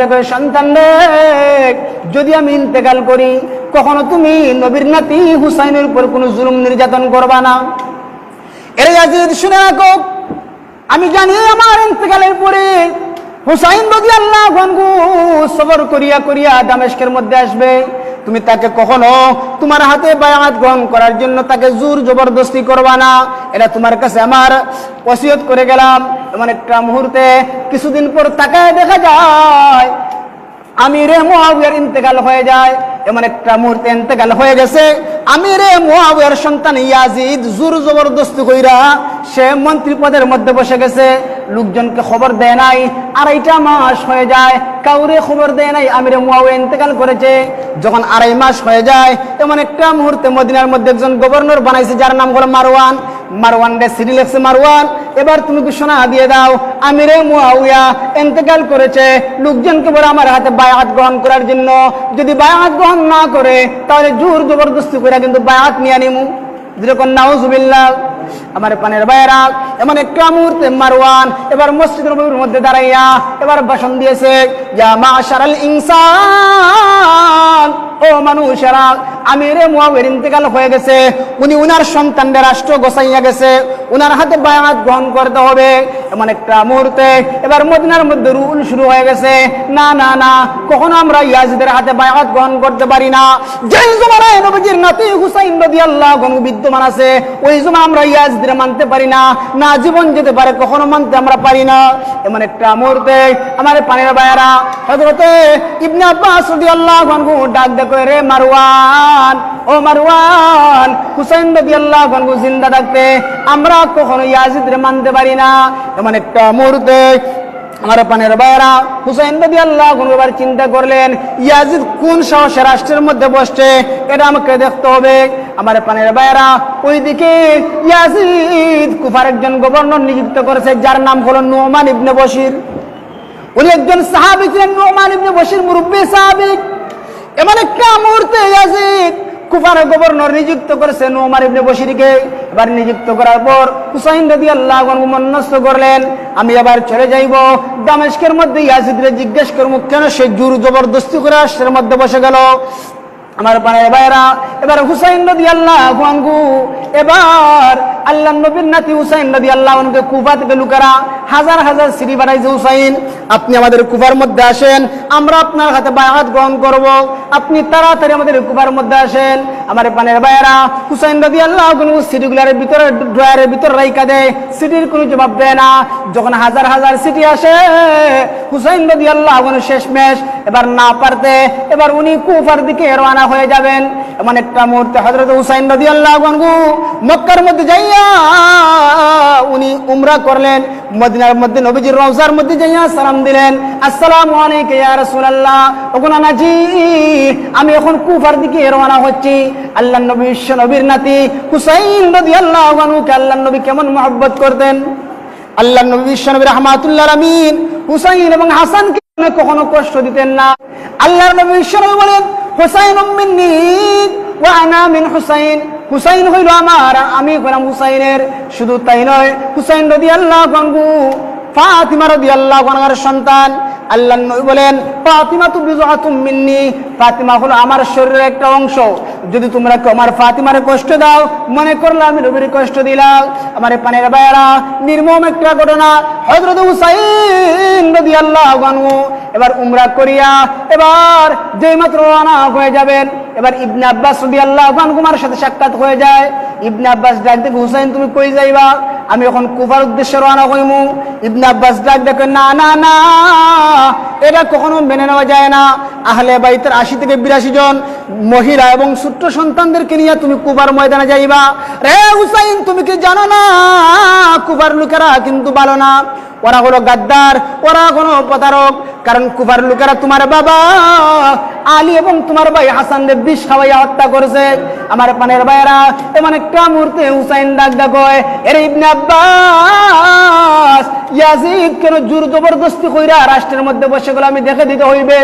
দেখো সন্তান রে, যদি আমি ইন্তেকাল করি, কখনো তুমি নবীর নাতি হুসাইনের উপর কোনো জুলুম নির্যাতন করবা না? এর ইয়াজিদ শুনে রাখো, আমি জানি আমার ইন্তেকালের পরে হুসাইন রদি আল্লাহ সবর করিয়া করিয়া দামেশকের মধ্যে আসবে। তুমি তাকে কখনো তোমার হাতে বায়াত গ্রহণ করার জন্য তাকে জোর জবরদস্তি করবা না। এটা তোমার কাছে আমার ওসিয়ত করে গেলাম। এমন একটা মুহূর্তে কিছুদিন পর তাকায় দেখা যায় আমি আমিরে মুআবিয়ার ইন্তেকাল হয়ে যায়। এমন একটা মুহূর্তে ইন্তেকাল হয়ে গেছে আমি আমিরে মুআবিয়ার সন্তান ইয়াজিদ জোর জবরদস্তি কইরা সে মন্ত্রী পদের মধ্যে বসে গেছে। লোকজনকে খবর দেয় নাই। আড়াইটা মাস হয়ে যায়, কাউরে খবর দেয় নাই, আমিরে মুআবিয়া ইন্তেকাল করেছে। যখন আড়াই মাস হয়ে যায়, এমন একটা মুহূর্তে মদিনার মধ্যে একজন গভর্নর বানাইছে, যার নাম হলো মারওয়ান। মারওয়ান রে সিডি লেখছে, মারওয়ান, এবার তুমি ঘোষণা দিয়ে দাও? আমিরে মুআউয়া ইন্তেকাল করেছে। লোকজনকে বলে, আমার হাতে বায়াত গ্রহণ করার জন্য। যদি বায়াত গ্রহণ না করে, তাহলে জোর জবরদস্তি করে কিন্তু বায়াত নিয়ে নিমু যেরকম নাউজুবিল্লাহ। আমার পানের বাইরা, এমন একটা মুহূর্তে মারওয়ান এবার মসজিদ নবীর মধ্যে দাঁড়াইয়া এবার ভাষণ দিয়েছে যা মাশারাল ইনসান, ও মানুষেরা, আমিরে মুয়াবের ইন্তেকাল হয়ে গেছে, উনি উনার সন্তানদের রাষ্ট্র গোসাইয়া গেছে উনার হাতে বায়াত গ্রহণ করতে হবে। এমন একটা মুহূর্তে। এবার মদিনার মধ্যে রুল শুরু হয়ে গেছে। না না না, কখনো আমরা ইয়াজিদের হাতে বায়াত গ্রহণ করতে পারি না। যেই জমানায় নবীজির নাতি হুসাইন রাদিয়াল্লাহু আনহু বিদ্যমান আছে, ওই জমা আমরা ইয়াজিদের মানতে পারি না। না, জীবন যেতে পারে, কখনো মানতে আমরা পারি না। এমন একটা মুহূর্তে আমার পানির বায়ারা হযরতে ইবনে আব্বাস রাদিয়াল্লাহু আনহু ডাক দেখো রে মারওয়ান? ও মারওয়ান, হুসাইন রাদিয়াল্লাহু আনহু জিন্দা থাকতে। আমরা কখনো ইয়াজিদের মানতে পারি না। এমন একটা মুহূর্তে আমার পানের বাইরা হুসাইন নবী আল্লাহ এবার চিন্তা করলেন, ইয়াজিদ কোন সাহসে রাষ্ট্রের মধ্যে বসছে, এটা আমাকে দেখতে হবে। আমার পানের বাইরা ওইদিকে ইয়াজিদ কুফার একজন গভর্নর নিযুক্ত করেছে, যার নাম হলো নোমান ইবনে বশির। উনি একজন সাহাবি ছিলেন, নোমান ইবনে বশির মুরব্বী সাহাবিক এমন একটা মুহূর্তে ইয়াজিদ কুফার গভর্নর নিযুক্ত করেছেন ওমার ইবনে বসিরকে এবার নিযুক্ত করার পর হুসাইন রদি আল্লাহ মনস্থ করলেন, আমি আবার চলে যাইব। দামেশকের মধ্যে ইয়াসিদরে জিজ্ঞেস করব কেন সে জোর জবরদস্তি করে রাষ্ট্রের মধ্যে বসে গেল আমার পাড়ায় ভাইরা এবার হুসাইন রদি আল্লাহ এবার আল্লাহ নবীর নাতি হুসাইন নদী আল্লাহ আনহুকে কুফা থেকে লুকারা হাজার হাজার সিঁড়ি বানাইছে হুসাইন। আপনি আমাদের কুফার মধ্যে আসেন, আমরা আপনার হাতে বায়াত গ্রহণ করব। আপনি তাড়াতাড়ি আমাদের কুফার মধ্যে আসেন। আমার পানের ভাইয়েরা, হুসাইন নদী আল্লাহ আনহু সিটিগুলার ভিতরে, ড্রয়ারের ভিতরে রাইকা দেয় সিটির কোনো জবাব দেয় না। যখন হাজার হাজার সিটি আসে, হুসাইন নদী আল্লাহ আনহু শেষমেশ এবার না পারতে, এবার উনি কুফার দিকে রওনা হয়ে যাবেন। এমন একটা মুহূর্তে হজরত হুসাইন নদী আল্লাহ মক্কার মধ্যে যাইয়া উনি উমরা করলেন, মদিনার মধ্যে নবীজির রওজার মধ্যে যাইয়া সালাম দিলেন। ইয়া রাসূলুল্লাহ। আমি এখন কুফার দিকে রওনা হচ্ছি। নবী বিশ্ব নবীর নাতি হুসাইন রাদিয়াল্লাহু নবী কেমন মহব্বত করতেন? আল্লাহ নবী বিশ্ব নবী রহমাতুল্লাহ আমিন। হুসাইন এবং হাসানকে কখনো কষ্ট দিতেন না। আল্লাহ নবী বিশ্ব নবী বলেন হুসাইন ওয়া আনা মিন হুসাইন। হুসাইন হইল আমার, আমি হইলাম হুসাইনের। শুধু তাই নয়, হুসাইন রাদিয়াল্লাহু আল্লাহ ফাতিমা রাদিয়াল্লাহু আনহার সন্তান। আল্লাহ বলেন, ফাতিমা তু মিন্নি। ফাতিমা হলো আমার শরীরের একটা অংশ। যদি তোমরা আমার ফাতিমারে কষ্ট দাও, মনে করলে আমি নবীর কষ্ট দিলাম। আমার পানের বায়রা নির্মম একটা ঘটনা। হযরত হুসাইন রাদিয়াল্লাহু আনহু এবার উমরা করিয়া, এবার যেই মাত্র রওনা হয়ে যাবেন, এবার ইবনে আব্বাস রাদিয়াল্লাহু আনহুমার সাথে সাক্ষাৎ হয়ে যায়। ইবনে আব্বাস ডাক দেখে হুসাইন, তুমি কই যাইবা? আমি এখন কুফার উদ্দেশ্যে রওনা হইমু। ইবনে আব্বাস ডাক দেখেন না না না এটা কখনো মেনে নেওয়া যায় না। আহলে বাইতের আশি থেকে বিরাশি জন মহিলা এবং ছোট্ট সন্তানদেরকে নিয়ে তুমি কুবার ময়দানে যাইবা। রে হুসাইন, তুমি কি জানো না? কুবার লোকেরা কিন্তু ভালো না। ওরা হলো গাদ্দার, ওরা কোনো প্রতারক। কারণ কুফার লোকেরা তোমার বাবা, আলী এবং তোমার ভাই হাসানদের বিষ খাওয়াইয়া হত্যা করেছে। আমার পানের ভাইয়েরা, এমন একটা মুহূর্তে হুসাইন ডাক দেখো এর ইবনে আব্বাস, ইয়াজিদ কেন জোর জবরদস্তি কইরা রাষ্ট্রের মধ্যে বসে গেল আমি দেখে দিতে হইবে।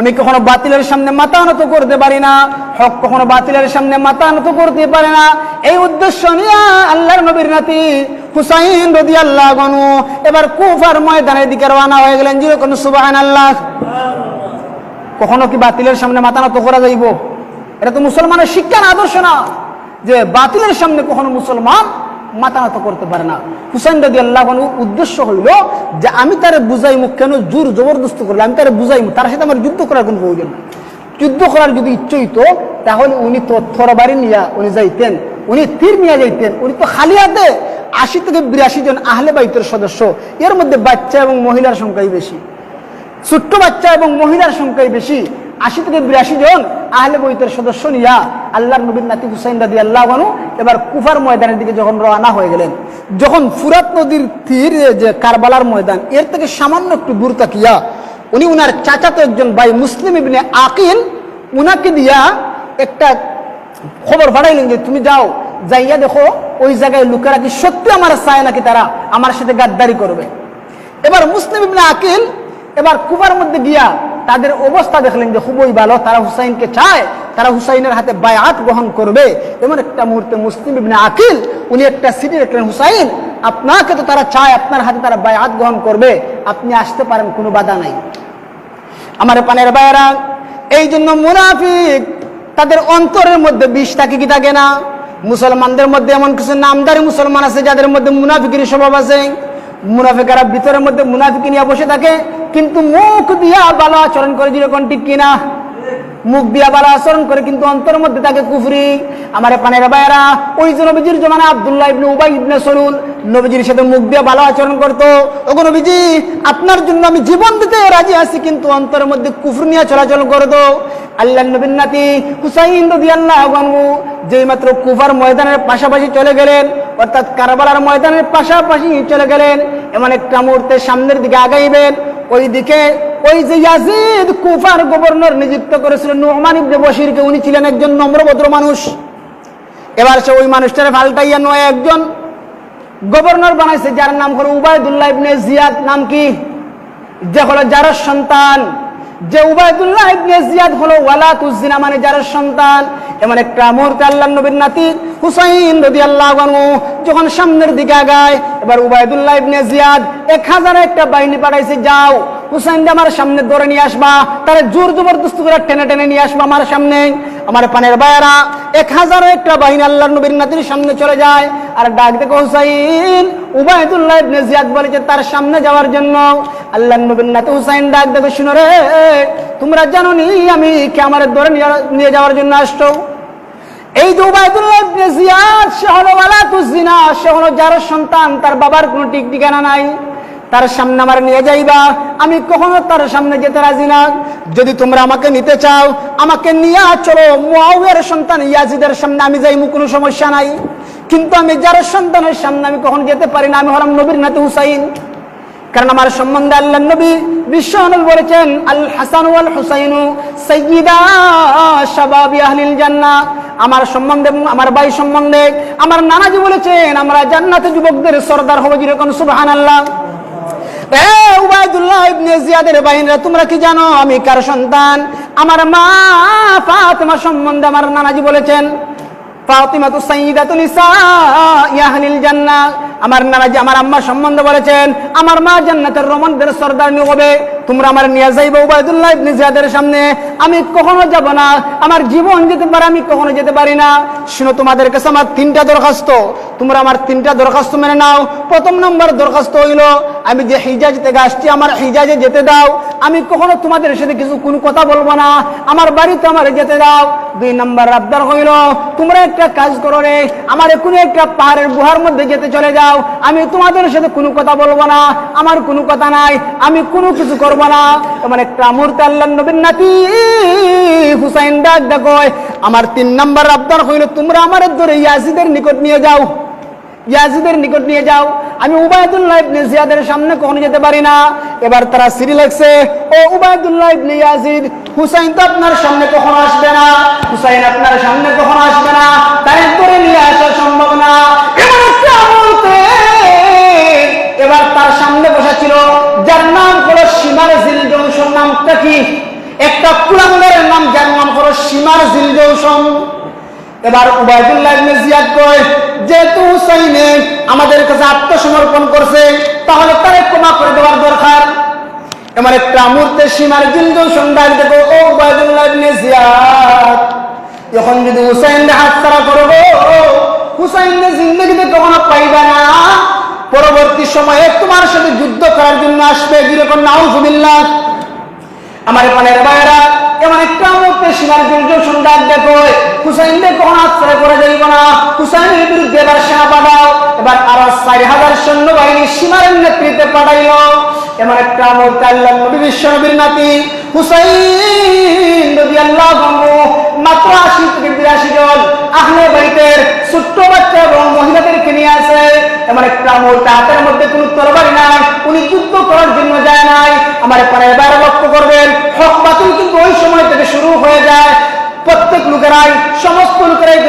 আমি কখনো বাতিলের সামনে মাথা নত করতে পারি না, হক কখনো বাতিলের সামনে মাথা নত করতে পারে না। এই উদ্দেশ্য নিয়ে আল্লাহর নবীর নাতি হুসাইন রদি আল্লাহ গনু এবার কুফার ময়দানের দিকে রওনা হয়ে গেলেন। জিরো কোন সুবাহান আল্লাহ কখনো কি বাতিলের সামনে মাথা নত করা যাইব? এটা তো মুসলমানের শিক্ষা না আদর্শ না যে বাতিলের সামনে কখনো মুসলমান মাথা করতে পারে না। হুসাইন রদি আল্লাহ উদ্দেশ্য হইল যে আমি তারে বুঝাইমু কেন জোর জবরদস্ত করলে, আমি তারে বুঝাইমু, তার সাথে আমার যুদ্ধ করার কোনো প্রয়োজন নেই। যুদ্ধ করার যদি ইচ্ছে হইতো, তাহলে উনি তো থরবারি নিয়া উনি যাইতেন, উনি তীর নিয়ে যাইতেন, উনি তো খালি হাতে আশি থেকে বিরাশি জন আহলে বাইতের সদস্য। এর মধ্যে বাচ্চা এবং মহিলার সংখ্যাই বেশি। ছোট্ট বাচ্চা এবং মহিলার সংখ্যাই বেশি। আশি থেকে বিরাশি জন আহলে বৈতের সদস্য নিয়া আল্লাহর নবীর নাতি হুসাইন রাদি আল্লাহ বানু এবার কুফার ময়দানের দিকে যখন রওনা হয়ে গেলেন, যখন ফুরাত নদীর তীর যে কারবালার ময়দান, এর থেকে সামান্য একটু দূর তাকিয়া উনি উনার চাচাতো একজন ভাই মুসলিম ইবনে আকিল, উনাকে দিয়া একটা খবর পাঠাইলেন যে, তুমি যাও, যাইয়া দেখো, ওই জায়গায় লোকেরা কি সত্যি আমার চায় নাকি তারা আমার সাথে গাদ্দারি করবে? এবার মুসলিম ইবনে আকিল এবার কুবার মধ্যে গিয়া তাদের অবস্থা দেখলেন যে খুবই ভালো, তারা হুসাইনকে চায়, তারা হুসাইনের হাতে বায়াত গ্রহণ করবে। এমন একটা মুহূর্তে মুসলিম ইবনে আকিল, উনি একটা সিটি দেখলেন, হুসাইন, আপনাকে তো তারা চায়, আপনার হাতে তারা বায়াত গ্রহণ করবে, আপনি আসতে পারেন, কোনো বাধা নাই। আমার পানের বায়রা এই জন্য মুনাফিক, তাদের অন্তরের মধ্যে বিষ থাকে কি থাকে না? মুসলমানদের মধ্যে এমন কিছু নামদারি মুসলমান আছে, যাদের মধ্যে মুনাফিকের স্বভাব আছে। মুনাফিকারা ভিতরের মধ্যে মুনাফিকি নিয়ে বসে থাকে কিন্তু মুখ দিয়া ভালো আচরণ করে যেরকম ঠিক কিনা? মুখ দিয়া ভালো আচরণ করে কিন্তু অন্তরের মধ্যে থাকে কুফরি। আমার পানের ভাইয়েরা, ওই যে নবীজির জমানা আবদুল্লাহ ইবনে উবাই ইবনে সরুল, নবীজির সাথে মুখ দিয়ে ভালো আচরণ করতো। ওগো নবীজি, আপনার জন্য আমি জীবন দিতে রাজি আছি, কিন্তু অন্তরের মধ্যে কুফর নিয়ে চলাচল করতো। আল্লাহ নবীন নাতি হুসাইন রদি আল্লাহ যেই মাত্র কুফার ময়দানের পাশাপাশি চলে গেলেন, অর্থাৎ কারবালার ময়দানের পাশাপাশি চলে গেলেন, এমন একটা মুহূর্তে সামনের দিকে আগাইবেন। ওই দিকে ওই যে ইয়াজিদ কুফার গভর্নর নিযুক্ত করেছিলেন নোমান ইবনে বশিরকে, উনি ছিলেন একজন নম্রভদ্র মানুষ। এবার সে ওই মানুষটারে ফাল্টাইয়া নয় একজন গভর্নর বানাইছে, যার নাম হলো উবায়দুল্লাহ ইবনে জিয়াদ। নাম কি? যে হলো যার সন্তান। যে উবায়দুল্লাহ ইবনে জিয়াদ হলো ওয়ালাতুজ্জিনা মানে যার সন্তান। এমন একটা মুহূর্তে আল্লাহ নবীর নাতি হুসাইন রদি আল্লাহ যখন সামনের দিকে আগায়, এবার উবায়দুল্লাহ ইবনে জিয়াদ এক হাজার একটা বাহিনী পাঠাইছে, যাও, হুসাইন আমার সামনে ধরে নিয়ে আসবা, তারা জোর জবরদস্ত করে টেনে টেনে নিয়ে আসবা আমার সামনে। আমার পানের বায়রা এক হাজার একটা বাহিনী আল্লাহ নবীর নাতির সামনে চলে যায়, আর ডাক দেখো হুসাইন, উবায়দুল্লাহ ইবনে জিয়াদ বলেছে তার সামনে যাওয়ার জন্য। আল্লাহ নবীর নাতি হুসাইন ডাক দেখো শুনো রে, তোমরা জানো নি আমি কে আমার ধরে নিয়ে যাওয়ার জন্য আসছো এই যার সন্তান, তার বাবার কোনো ঠিক ঠিকানা নাই, তার সামনে আমার নিয়ে যাইবা, আমি কখনো তার সামনে যেতে রাজি না। যদি তোমরা আমাকে নিতে চাও, আমাকে নিয়ে চলো মুআউয়ার সন্তান ইয়াজিদের সামনে আমি যাইমু, কোনো সমস্যা নাই। কিন্তু আমি যার সন্তানের সামনে আমি কখনো যেতে পারি না, আমি হলাম নবীর নাতি হুসাইন। কারণ আমার সম্বন্ধে আল্লাহ নবী বিশ্ব নবী বলেছেন, আল হাসান ওয়াল হুসাইনু সাইয়্যিদা শাবাবি আহলিল আমার সম্বন্ধে এবং আমার ভাই সম্বন্ধে। আমার নানাজি বলেছেন, আমরা জান্নাতে যুবকদের সর্দার হব যেরকম জিয়াদের বাহিনীরা, তোমরা কি জানো আমি কার সন্তান? আমার মা ফাতেমা সম্বন্ধে আমার নানাজি বলেছেন ফাতিমা তো সাইয়্যিদাতুন নিসা আহলিল জান্নাহ। আমার নানাজি, আমার আম্মা সম্বন্ধে বলেছেন, আমার মা জান্নাতের রমণদের সর্দারনি হবে। তোমরা আমার নিয়ে যাইবো উবায়দুল্লাহ ইবনে জিয়াদের সামনে। আমি কখনো যাব না। আমার জীবন যেতে পারে, আমি কখনো যেতে পারি না। শুনো, তোমাদের কাছে আমার তিনটা দরখাস্ত। তোমরা আমার তিনটা দরখাস্ত মেনে নাও। প্রথম নম্বর দরখাস্ত হইল, আমি যে হিজাজ থেকে আসছি, আমার হিজাজে যেতে দাও। আমি কখনো তোমাদের সাথে কিছু কোনো কথা বলব না। আমার বাড়িতে আমার যেতে দাও। দুই নম্বর আবদার হইল, তোমরা একটা কাজ করো রে, আমার কোনো একটা পাহাড়ের গুহার মধ্যে যেতে চলে যাও। আমি তোমাদের সাথে কোনো কথা বলব না, আমার কোনো কথা নাই, আমি কোনো কিছু করব না। তোমার একটা মুহূর্তে আল্লাহ নবীন নাতি হুসাইন ডাক দেখো আমার তিন নম্বর আবদার হইল, তোমরা আমার ধরে ইয়াজিদের নিকট নিয়ে যাও। ইয়াজিদের নিকট নিয়ে যাও। আমি উবায়দুল্লাহ ইবনে জিয়াদের সামনে কখনো যেতে পারি না। এবার তারা সিরি লাগছে ও উবায়দুল্লাহ ইবনে ইয়াজিদ, হুসাইন তো আপনার সামনে কখনো আসবে না। হুসাইন আপনার সামনে কখনো আসবে না। তাই করে নিয়ে আসা সম্ভব না। এবার তার সামনে বসা ছিল যার নাম হলো সীমার জিল জংশন, নামটা কি? একটা কুলাঙ্গারের নাম যার নাম হলো সীমার জিল জৌসম এবার উবায়দুল্লাহ ইবনে জিয়াদ কয়, যেহেতু হুসাইনে আমাদের কাছে আত্মসমর্পণ করছে, তাহলে তারে ক্ষমা করে দেওয়ার দরকার। এমন একটা মুহূর্তে সীমার জিন্দু সন্ধ্যায় দেখো, ও উবায়দুল্লাহ ইবনে জিয়াদ, যখন যদি হুসাইন হাত ছাড়া করব হুসাইন জিন্দগিতে কখনো পাইবা না। পরবর্তী সময়ে তোমার সাথে যুদ্ধ করার জন্য আসবে। যেরকম নাউজুবিল্লাহ। আমার পানের বাইরা এমন একটা মুহূর্তে সীমার দুর্য সন্ধ্যার দেখো, হুসাইন দে কখন আশ্রয় করে যাইব না। হুসাইনের বিরুদ্ধে এবার সেনা পাঠাও, এবার আরও চারি হাজার সৈন্য বাহিনী সীমার নেতৃত্বে পাঠাইল। এমন একটা মুহূর্তে আল্লাহ নবী বিশ্ব নবীর নাতি হুসাইন নবী আল্লাহ মাত্র আশি বিরাশি জন আহলে বাইতের ছোট্ট বাচ্চা এবং মহিলাদেরকে নিয়ে আসে। এমন একটা মুহূর্তে হাতের মধ্যে কোনো তরবারি নাই, উনি যুদ্ধ করার জন্য যায় নাই। আমার পরে এবার লক্ষ্য করবেন, হক বাতিল কিন্তু ওই সময় থেকে শুরু হয়ে যায়। প্রত্যেক লোকেরাই, সমস্ত লোকেরাই